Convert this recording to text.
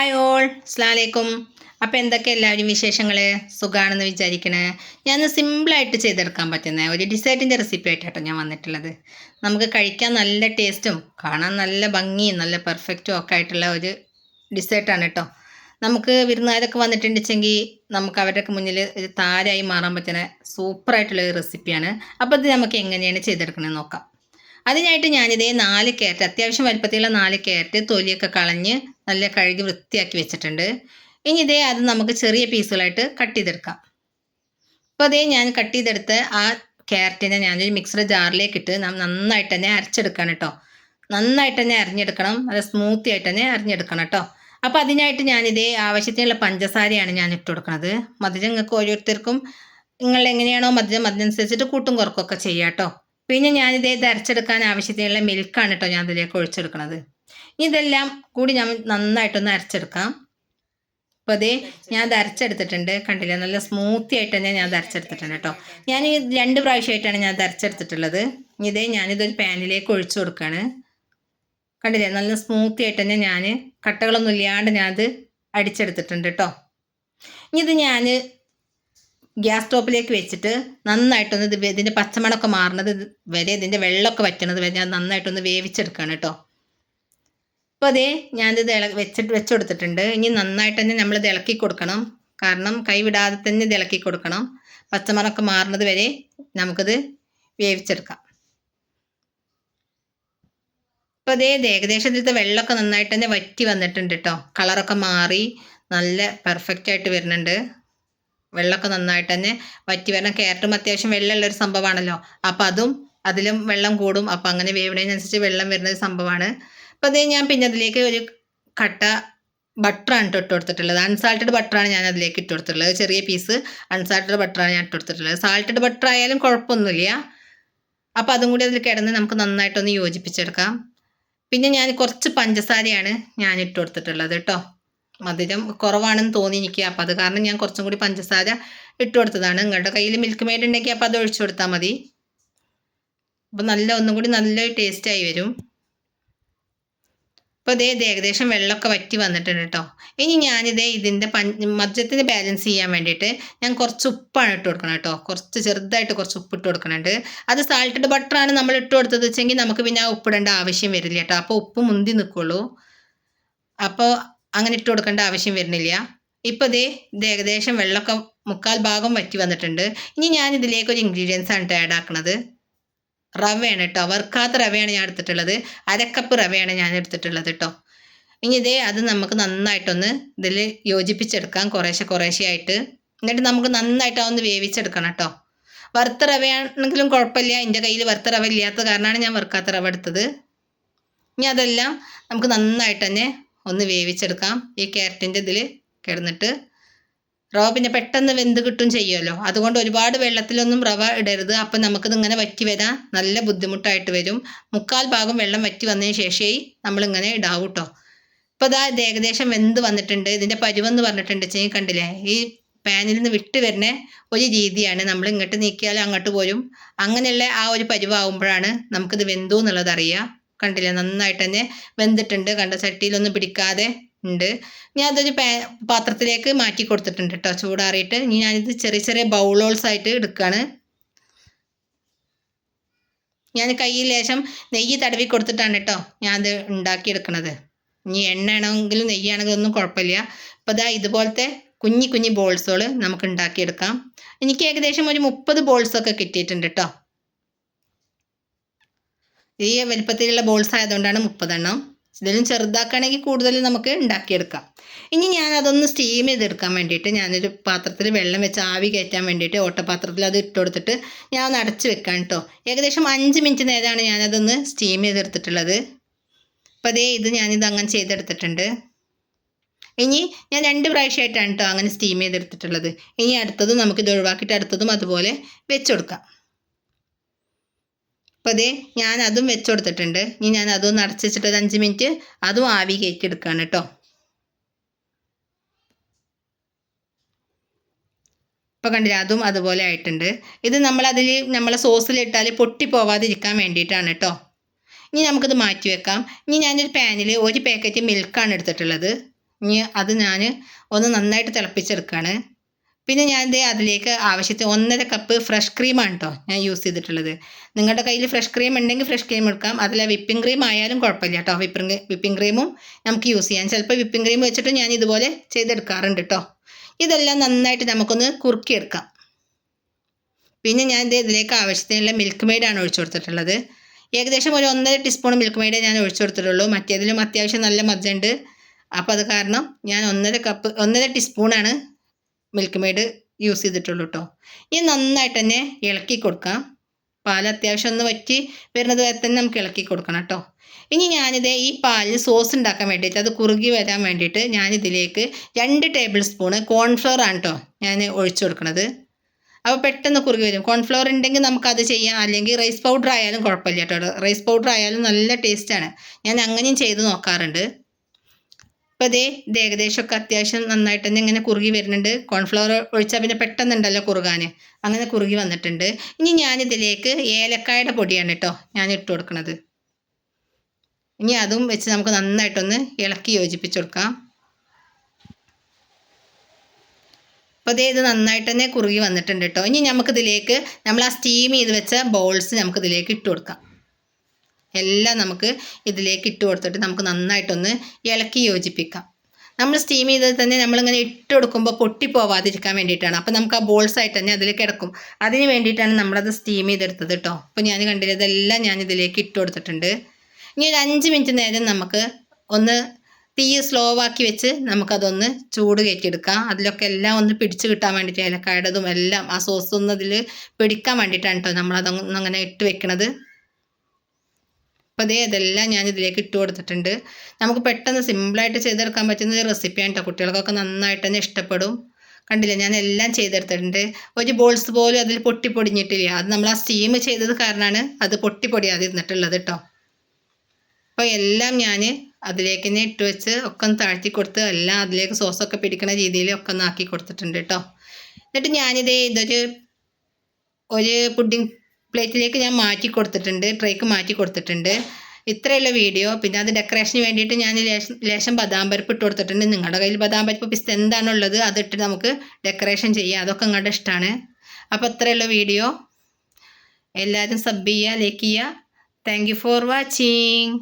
Hi all അസ്ലാലേക്കും അപ്പോൾ എന്തൊക്കെ എല്ലാവരും വിശേഷങ്ങൾ സുഖമാണെന്ന് വിചാരിക്കണേ. ഞാൻ സിമ്പിളായിട്ട് ചെയ്തെടുക്കാൻ പറ്റുന്ന. ഒരു ഡിസേർട്ടിന്റെ റെസിപ്പി ആയിട്ടാട്ടോ ഞാൻ വന്നിട്ടുള്ളത്. നമുക്ക് കഴിക്കാൻ നല്ല ടേസ്റ്റും കാണാൻ നല്ല ഭംഗിയും നല്ല പെർഫെക്റ്റും ഒക്കെ ആയിട്ടുള്ള ഒരു ഡിസേർട്ടാണ് കേട്ടോ നമുക്ക് വിരുന്നുകാരൊക്കെ വന്നിട്ടുണ്ടെങ്കിൽ നമുക്ക് അവരുടെ മുന്നിൽ ഒരു താരായി മാറാൻ പറ്റുന്ന സൂപ്പറായിട്ടുള്ള ഒരു റെസിപ്പിയാണ് അപ്പോൾ ഇത് നമുക്ക് എങ്ങനെയാണ് ചെയ്തെടുക്കണമെന്ന് നോക്കാം. അതിനായിട്ട് ഞാനിതേ നാല് ക്യാരറ്റ് അത്യാവശ്യം വലുപ്പത്തിലുള്ള നാല് ക്യാരറ്റ് തൊലിയൊക്കെ കളഞ്ഞ് നല്ല കഴുകി വൃത്തിയാക്കി വെച്ചിട്ടുണ്ട്. ഇനി ഇതേ അത് നമുക്ക് ചെറിയ പീസുകളായിട്ട് കട്ട് ചെയ്തെടുക്കാം. അപ്പോൾ അതേ ഞാൻ കട്ട് ചെയ്തെടുത്ത ആ ക്യാരറ്റിനെ ഞാനൊരു മിക്സർ ജാറിലേക്ക് ഇട്ട് നന്നായിട്ട് തന്നെ അരച്ചെടുക്കണം കേട്ടോ നന്നായിട്ട് തന്നെ അരിഞ്ഞെടുക്കണം. അത് സ്മൂത്തി ആയിട്ട് തന്നെ അരിഞ്ഞെടുക്കണം കേട്ടോ അപ്പോൾ അതിനായിട്ട് ഞാനിതേ ആവശ്യത്തിനുള്ള പഞ്ചസാരയാണ് ഞാൻ ഇട്ട് കൊടുക്കുന്നത് മധുരം നിങ്ങൾക്ക് ഓരോരുത്തർക്കും നിങ്ങൾ എങ്ങനെയാണോ മധുരം അതിനനുസരിച്ചിട്ട് കൂട്ടും കുറക്കൊക്കെ ചെയ്യാം കേട്ടോ പിന്നെ ഞാനിതേ തരച്ചെടുക്കാൻ ആവശ്യത്തിനുള്ള മിൽക്കാണ് കേട്ടോ ഞാൻ ഇതിലേക്ക് ഒഴിച്ചെടുക്കുന്നത് ഇതെല്ലാം കൂടി ഞാൻ നന്നായിട്ടൊന്ന് അരച്ചെടുക്കാം. അപ്പോൾ അതേ ഞാൻ അത് അരച്ചെടുത്തിട്ടുണ്ട്. കണ്ടില്ലേ? നല്ല സ്മൂത്തി ആയിട്ട് തന്നെ ഞാൻ അത് അരച്ചെടുത്തിട്ടുണ്ട് കേട്ടോ ഞാൻ രണ്ട് പ്രാവശ്യമായിട്ടാണ് ഞാൻ അത് അരച്ചെടുത്തിട്ടുള്ളത് ഇതേ ഞാനിതൊരു പാനിലേക്ക് ഒഴിച്ചു കൊടുക്കുകയാണ് കണ്ടില്ലേ? നല്ല സ്മൂത്തി ആയിട്ട് തന്നെ ഞാൻ കട്ടകളൊന്നും ഇല്ലാണ്ട് ഞാനത് അടിച്ചെടുത്തിട്ടുണ്ട് കേട്ടോ ഇനി ഇത് ഞാൻ ഗ്യാസ് സ്റ്റോപ്പിലേക്ക് വെച്ചിട്ട് നന്നായിട്ടൊന്ന് ഇത് ഇതിന്റെ പച്ചമണമൊക്കെ മാറുന്നത് വരെ ഇതിന്റെ വെള്ളമൊക്കെ വറ്റണത് വരെ ഞാൻ നന്നായിട്ടൊന്ന് വേവിച്ചെടുക്കുകയാണ് കേട്ടോ. അപ്പോൾ അതേ ഞാനിത് ഇള വെച്ചിട്ട് വെച്ച് കൊടുത്തിട്ടുണ്ട്. ഇനി നന്നായിട്ട് തന്നെ നമ്മളിത് ഇളക്കി കൊടുക്കണം. കാരണം കൈവിടാതെ തന്നെ ഇത് ഇളക്കി കൊടുക്കണം. പച്ചമണമൊക്കെ മാറുന്നത് വരെ നമുക്കിത് വേവിച്ചെടുക്കാം. അപ്പോൾ അതേ ഏകദേശം ഇതിലത്തെ വെള്ളമൊക്കെ നന്നായിട്ട് തന്നെ വറ്റി വന്നിട്ടുണ്ട് കേട്ടോ. കളറൊക്കെ മാറി നല്ല പെർഫെക്റ്റ് ആയിട്ട് വരുന്നുണ്ട്. വെള്ളമൊക്കെ നന്നായിട്ട് തന്നെ വറ്റി വരണം. ക്യാരറ്റും അത്യാവശ്യം വെള്ളമുള്ളൊരു സംഭവമാണല്ലോ. അപ്പോൾ അതും അതിലും വെള്ളം കൂടും. അപ്പോൾ അങ്ങനെ വേവണതിനനുസരിച്ച് വെള്ളം വരുന്ന ഒരു സംഭവമാണ്. അപ്പോൾ അതേ ഞാൻ പിന്നെ അതിലേക്ക് ഒരു കട്ട ബട്ടറാണ് ഇട്ട് കൊടുത്തിട്ടുള്ളത്. അൺസാൾട്ടഡ് ബട്ടറാണ് ഞാൻ അതിലേക്ക് ഇട്ട് കൊടുത്തിട്ടുള്ളത്. ചെറിയ പീസ് അൺസാൾട്ടഡ് ബട്ടറാണ് ഞാൻ ഇട്ട് കൊടുത്തിട്ടുള്ളത്. സാൾട്ടഡ് ബട്ടർ ആയാലും കുഴപ്പമൊന്നുമില്ല. അപ്പോൾ അതും കൂടി അതിൽ കിടന്ന് നമുക്ക് നന്നായിട്ടൊന്ന് യോജിപ്പിച്ചെടുക്കാം. പിന്നെ ഞാൻ കുറച്ച് പഞ്ചസാരയാണ് ഞാൻ ഇട്ട് കൊടുത്തിട്ടുള്ളത് കേട്ടോ. മധുരം കുറവാണെന്ന് തോന്നി എനിക്ക് അപ്പോൾ അത് കാരണം ഞാൻ കുറച്ചും കൂടി പഞ്ചസാര ഇട്ട് കൊടുത്തതാണ്. നിങ്ങളുടെ കയ്യിൽ മിൽക്ക് മെയ്ഡ് ഉണ്ടെങ്കിൽ അപ്പോൾ അത് ഒഴിച്ചു കൊടുത്താൽ മതി. അപ്പോൾ നല്ല ഒന്നും കൂടി നല്ല ടേസ്റ്റായി വരും. അപ്പോൾ ഇതേ ഇത് ഏകദേശം വെള്ളമൊക്കെ വറ്റി വന്നിട്ടുണ്ട് കേട്ടോ. ഇനി ഞാനിതേ ഇതിന്റെ പഞ്ച് മധുരത്തിന് ബാലൻസ് ചെയ്യാൻ വേണ്ടിയിട്ട് ഞാൻ കുറച്ച് ഉപ്പാണ് ഇട്ട് കൊടുക്കണം കേട്ടോ. കുറച്ച് ചെറുതായിട്ട് കുറച്ച് ഉപ്പ് ഇട്ട് കൊടുക്കുന്നുണ്ട് അത് സാൾട്ടഡ് ബട്ടറാണ് നമ്മൾ ഇട്ട് കൊടുത്തത് വെച്ചെങ്കിൽ നമുക്ക് പിന്നെ ആ ഉപ്പിടേണ്ട ആവശ്യം വരില്ല കേട്ടോ. അപ്പോൾ ഉപ്പ് മുന്തി നിൽക്കുള്ളൂ അപ്പോൾ അങ്ങനെ ഇട്ട് കൊടുക്കേണ്ട ആവശ്യം വരുന്നില്ല. ഇപ്പോൾ ഇത് ഏകദേശം വെള്ളമൊക്കെ മുക്കാൽ ഭാഗം വറ്റി വന്നിട്ടുണ്ട്. ഇനി ഞാൻ ഇതിലേക്ക് ഒരു ഇൻഗ്രീഡിയൻസ് ആണ് ആഡ് ആക്കുന്നത് റവയാണ് കേട്ടോ വറുക്കാത്ത റവയാണ് ഞാൻ എടുത്തിട്ടുള്ളത്. അരക്കപ്പ് റവയാണ് ഞാൻ എടുത്തിട്ടുള്ളത് കേട്ടോ ഇനി ഇതേ അത് നമുക്ക് നന്നായിട്ടൊന്ന് ഇതിൽ യോജിപ്പിച്ചെടുക്കാം കുറേശ്ശെ കുറേശ്ശെ ആയിട്ട് എന്നിട്ട് നമുക്ക് നന്നായിട്ട് അതൊന്ന് വേവിച്ചെടുക്കണം കേട്ടോ വറുത്ത റവയാണെങ്കിലും കുഴപ്പമില്ല. എന്റെ കയ്യിൽ വറുത്ത റവ ഇല്ലാത്ത കാരണമാണ് ഞാൻ വറുക്കാത്ത റവ എടുത്തത്. ഇനി അതെല്ലാം നമുക്ക് നന്നായിട്ട് തന്നെ ഒന്ന് വേവിച്ചെടുക്കാം. ഈ ക്യാരറ്റിന്റെ ഇതിൽ കിടന്നിട്ട്. റവ പിന്നെ പെട്ടെന്ന് വെന്ത് കിട്ടും ചെയ്യുമല്ലോ. അതുകൊണ്ട് ഒരുപാട് വെള്ളത്തിലൊന്നും റവ ഇടരുത്. അപ്പം നമുക്കിത് ഇങ്ങനെ വറ്റി വരാൻ നല്ല ബുദ്ധിമുട്ടായിട്ട് വരും. മുക്കാൽ ഭാഗം വെള്ളം വറ്റി വന്നതിന് ശേഷമേ നമ്മളിങ്ങനെ ഇടാവൂ കേട്ടോ ഇപ്പോൾ ഇതാ ഏകദേശം വെന്ത് വന്നിട്ടുണ്ട്. ഇതിന്റെ പരുവെന്ന് പറഞ്ഞിട്ടുണ്ട് ചെയ്യും കണ്ടില്ലേ? ഈ പാനിൽ നിന്ന് വിട്ട് വരുന്ന ഒരു രീതിയാണ്. നമ്മൾ ഇങ്ങോട്ട് നീക്കിയാൽ അങ്ങോട്ട് പോരും. അങ്ങനെയുള്ള ആ ഒരു പരുവാകുമ്പോഴാണ് നമുക്കിത് വെന്തു എന്നുള്ളത് അറിയുക. കണ്ടില്ലേ? നന്നായിട്ട് തന്നെ വെന്തിട്ടുണ്ട്. കണ്ട? ചട്ടിയിലൊന്നും പിടിക്കാതെ ഉണ്ട്. ഞാൻ അതൊരു പാ പാത്രത്തിലേക്ക് മാറ്റി കൊടുത്തിട്ടുണ്ട് കേട്ടോ ചൂടാറിയിട്ട് ഇനി ഞാനിത് ചെറിയ ചെറിയ ബൗളോൾസ് ആയിട്ട് എടുക്കുകയാണ് ഞാൻ കയ്യിൽ ലേശം നെയ്യ് തടവി കൊടുത്തിട്ടാണ് കേട്ടോ ഞാൻ അത് ഉണ്ടാക്കിയെടുക്കണത്. ഇനി എണ്ണ ആണെങ്കിലും നെയ്യാണെങ്കിലും ഒന്നും കുഴപ്പമില്ല. അപ്പോൾ ഇതാ ഇതുപോലത്തെ കുഞ്ഞി കുഞ്ഞി ബോൾസുകൾ നമുക്ക് ഉണ്ടാക്കിയെടുക്കാം. എനിക്ക് ഏകദേശം ഒരു മുപ്പത് ബോൾസൊക്കെ കിട്ടിയിട്ടുണ്ട് കേട്ടോ ഈ വലിപ്പത്തിലുള്ള ബോൾസ് ആയതുകൊണ്ടാണ് മുപ്പതെണ്ണം. ഇതിലും ചെറുതാക്കുകയാണെങ്കിൽ കൂടുതൽ നമുക്ക് ഉണ്ടാക്കിയെടുക്കാം. ഇനി ഞാൻ അതൊന്ന് സ്റ്റീം ചെയ്തെടുക്കാൻ വേണ്ടിയിട്ട് ഞാനൊരു പാത്രത്തിൽ വെള്ളം വെച്ച് ആവി കയറ്റാൻ വേണ്ടിയിട്ട് ഓട്ടപാത്രത്തിൽ അത് ഇട്ട് കൊടുത്തിട്ട് ഞാൻ ഒന്ന് അടച്ച് വെക്കാൻ കേട്ടോ. ഏകദേശം അഞ്ച് മിനിറ്റ് നേരമാണ് ഞാനതൊന്ന് സ്റ്റീം ചെയ്തെടുത്തിട്ടുള്ളത്. അപ്പോൾ അതേ ഇത് ഞാനിത് അങ്ങനെ ചെയ്തെടുത്തിട്ടുണ്ട്. ഇനി ഞാൻ രണ്ട് പ്രാവശ്യമായിട്ടാണ് കേട്ടോ അങ്ങനെ സ്റ്റീം ചെയ്തെടുത്തിട്ടുള്ളത്. ഇനി അടുത്തത് നമുക്കിത് ഒഴിവാക്കിയിട്ട് അടുത്തതും അതുപോലെ വെച്ച് കൊടുക്കാം. അപ്പോൾ അതേ ഞാൻ അതും വെച്ച് കൊടുത്തിട്ടുണ്ട് ഇനി ഞാൻ അതും അടച്ച് ഒരു അഞ്ച് മിനിറ്റ് അതും ആവി കയറ്റി എടുക്കുകയാണ് കേട്ടോ. ഇപ്പോൾ കണ്ടില്ല അതും അതുപോലെ ആയിട്ടുണ്ട്. ഇത് നമ്മൾ അതിൽ നമ്മളെ സോസിലിട്ടാൽ പൊട്ടിപ്പോവാതിരിക്കാൻ വേണ്ടിയിട്ടാണ് കേട്ടോ. ഇനി നമുക്കിത് മാറ്റി വെക്കാം. ഇനി ഞാനൊരു പാനിൽ ഒരു പാക്കറ്റ് മിൽക്കാണ് എടുത്തിട്ടുള്ളത്. ഇനി അത് ഞാൻ ഒന്ന് നന്നായിട്ട് തിളപ്പിച്ചെടുക്കുകയാണ് പിന്നെ ഞാൻ ദേ അതിലേക്ക് ആവശ്യത്തിന് ഒന്നര കപ്പ് ഫ്രഷ് ക്രീമാണ് കേട്ടോ ഞാൻ യൂസ് ചെയ്തിട്ടുള്ളത്. നിങ്ങളുടെ കയ്യിൽ ഫ്രഷ് ക്രീം ഉണ്ടെങ്കിൽ ഫ്രഷ് ക്രീം എടുക്കാം. അതിൽ വിപ്പിംഗ് ക്രീം ആയാലും കുഴപ്പമില്ല കേട്ടോ വിപ്പിംഗ് വിപ്പിംഗ് ക്രീമും നമുക്ക് യൂസ് ചെയ്യാം. ചിലപ്പോൾ വിപ്പിംഗ് ക്രീം വെച്ചിട്ട് ഞാൻ ഇതുപോലെ ചെയ്തെടുക്കാറുണ്ട് കേട്ടോ ഇതെല്ലാം നന്നായിട്ട് നമുക്കൊന്ന് കുറുക്കിയെടുക്കാം. പിന്നെ ഞാൻ ഇത് ഇതിലേക്ക് ആവശ്യത്തിനുള്ള മിൽക്ക് മെയ്ഡാണ് ഒഴിച്ചു കൊടുത്തിട്ടുള്ളത്. ഏകദേശം ഒരു ഒന്നര ടീസ്പൂൺ മിൽക്ക് മെയ്ഡേ ഞാൻ ഒഴിച്ചു കൊടുത്തിട്ടുള്ളൂ. മറ്റേതിലും അത്യാവശ്യം നല്ല മജ്ജുണ്ട് അപ്പോൾ അത് കാരണം ഞാൻ ഒന്നര കപ്പ് ഒന്നര ടീസ്പൂണാണ് മിൽക്ക് മെയ്ഡ് യൂസ് ചെയ്തിട്ടുള്ളൂ കേട്ടോ ഇനി നന്നായിട്ട് തന്നെ ഇളക്കി കൊടുക്കാം. പാൽ അത്യാവശ്യം ഒന്ന് വറ്റി വരുന്നത് വരെ തന്നെ നമുക്ക് ഇളക്കി കൊടുക്കണം കേട്ടോ ഇനി ഞാനിത് ഈ പാലിൽ സോസ് ഉണ്ടാക്കാൻ വേണ്ടിയിട്ട് അത് കുറുകി വരാൻ വേണ്ടിയിട്ട് ഞാനിതിലേക്ക് രണ്ട് ടേബിൾ സ്പൂണ് കോൺഫ്ലവർ ആണ് കേട്ടോ ഞാൻ ഒഴിച്ചു കൊടുക്കണത്. അപ്പോൾ പെട്ടെന്ന് കുറുകി വരും. കോൺഫ്ലവർ ഉണ്ടെങ്കിൽ നമുക്കത് ചെയ്യാം. അല്ലെങ്കിൽ റൈസ് പൗഡർ ആയാലും കുഴപ്പമില്ല കേട്ടോ റൈസ് പൗഡർ ആയാലും നല്ല ടേസ്റ്റാണ് ഞാൻ അങ്ങനെയും ചെയ്ത് നോക്കാറുണ്ട്. അപ്പോൾ ഇതേ ഇത് ഏകദേശമൊക്കെ അത്യാവശ്യം നന്നായിട്ട് തന്നെ ഇങ്ങനെ കുറുകി വരുന്നുണ്ട്. കോൺഫ്ലവർ ഒഴിച്ചാൽ പിന്നെ പെട്ടെന്നുണ്ടല്ലോ കുറുകാൻ അങ്ങനെ കുറുകി വന്നിട്ടുണ്ട്. ഇനി ഞാനിതിലേക്ക് ഏലക്കായുടെ പൊടിയാണ് കേട്ടോ ഞാൻ ഇട്ട് കൊടുക്കുന്നത് ഇനി അതും വെച്ച് നമുക്ക് നന്നായിട്ടൊന്ന് ഇളക്കി യോജിപ്പിച്ച് കൊടുക്കാം. അപ്പോൾ അതേ ഇത് നന്നായിട്ട് തന്നെ കുറുകി വന്നിട്ടുണ്ട് കേട്ടോ ഇനി നമുക്കിതിലേക്ക് നമ്മൾ ആ സ്റ്റീം ചെയ്ത് വെച്ച ബൗൾസ് നമുക്കിതിലേക്ക് ഇട്ട് കൊടുക്കാം. എല്ലാം നമുക്ക് ഇതിലേക്ക് ഇട്ട് കൊടുത്തിട്ട് നമുക്ക് നന്നായിട്ടൊന്ന് ഇളക്കി യോജിപ്പിക്കാം. നമ്മൾ സ്റ്റീം ചെയ്തത് തന്നെ നമ്മളിങ്ങനെ ഇട്ട് കൊടുക്കുമ്പോൾ പൊട്ടിപ്പോവാതിരിക്കാൻ വേണ്ടിയിട്ടാണ്. അപ്പോൾ നമുക്ക് ആ ബോൾസ് ആയിട്ട് തന്നെ അതിൽ കിടക്കും. അതിന് വേണ്ടിയിട്ടാണ് നമ്മളത് സ്റ്റീം ചെയ്തെടുത്തത് കേട്ടോ അപ്പോൾ ഞാൻ കണ്ടില്ല ഇതെല്ലാം ഞാൻ ഇതിലേക്ക് ഇട്ട് കൊടുത്തിട്ടുണ്ട്. ഇനി ഒരു അഞ്ച് മിനിറ്റ് നേരം നമുക്ക് ഒന്ന് തീ സ്ലോ ആക്കി വെച്ച് നമുക്കതൊന്ന് ചൂട് കയറ്റിയെടുക്കാം. അതിലൊക്കെ എല്ലാം ഒന്ന് പിടിച്ച് കിട്ടാൻ വേണ്ടിയിട്ട് ഏലക്കായടതും എല്ലാം ആ സോസ് ഒന്ന് അതിൽ പിടിക്കാൻ വേണ്ടിയിട്ടാണ് കേട്ടോ നമ്മളതൊന്നും അങ്ങനെ ഇട്ട് വെക്കണത്. അപ്പോൾ അതേ ഇതെല്ലാം ഞാൻ ഇതിലേക്ക് ഇട്ട് കൊടുത്തിട്ടുണ്ട്. നമുക്ക് പെട്ടെന്ന് സിമ്പിളായിട്ട് ചെയ്തെടുക്കാൻ പറ്റുന്ന ഒരു റെസിപ്പിയാണ് കേട്ടോ കുട്ടികൾക്കൊക്കെ നന്നായിട്ട് തന്നെ ഇഷ്ടപ്പെടും. കണ്ടില്ല? ഞാൻ എല്ലാം ചെയ്തെടുത്തിട്ടുണ്ട്. ഒരു ബോൾസ് പോലും അതിൽ പൊട്ടി പൊടിഞ്ഞിട്ടില്ല അത് നമ്മൾ ആ സ്റ്റീം ചെയ്തത് കാരണമാണ് അത് പൊട്ടി പൊട്ടിപ്പൊടിയാതിരുന്നിട്ടുള്ളത് കേട്ടോ അപ്പോൾ എല്ലാം ഞാൻ അതിലേക്ക് തന്നെ ഇട്ട് വെച്ച് ഒക്കെ ഒന്ന് താഴ്ത്തി കൊടുത്ത് എല്ലാം അതിലേക്ക് സോസൊക്കെ പിടിക്കുന്ന രീതിയിൽ ഒക്കെ ഒന്ന് ആക്കി കൊടുത്തിട്ടുണ്ട് കേട്ടോ എന്നിട്ട് ഞാനിതേ ഇതൊരു ഒരു പുഡിംഗ് പ്ലേറ്റിലേക്ക് ഞാൻ മാറ്റി കൊടുത്തിട്ടുണ്ട് ട്രേക്ക് മാറ്റി കൊടുത്തിട്ടുണ്ട്. ഇത്രയുള്ള വീഡിയോ. പിന്നെ അത് ഡെക്കറേഷന് വേണ്ടിയിട്ട് ഞാൻ ലേശം ലേശം ബദാം പരിപ്പ് ഇട്ട് കൊടുത്തിട്ടുണ്ട്. നിങ്ങളുടെ കയ്യിൽ ബദാം പരിപ്പ് പിസ്ത എന്താണുള്ളത് അതിട്ട് നമുക്ക് ഡെക്കറേഷൻ ചെയ്യാം. അതൊക്കെ നിങ്ങളുടെ ഇഷ്ടമാണ്. അപ്പോൾ ഇത്രയുള്ള വീഡിയോ. എല്ലാവരും സബ് ചെയ്യുക ലൈക്ക് ചെയ്യുക. Thank for watching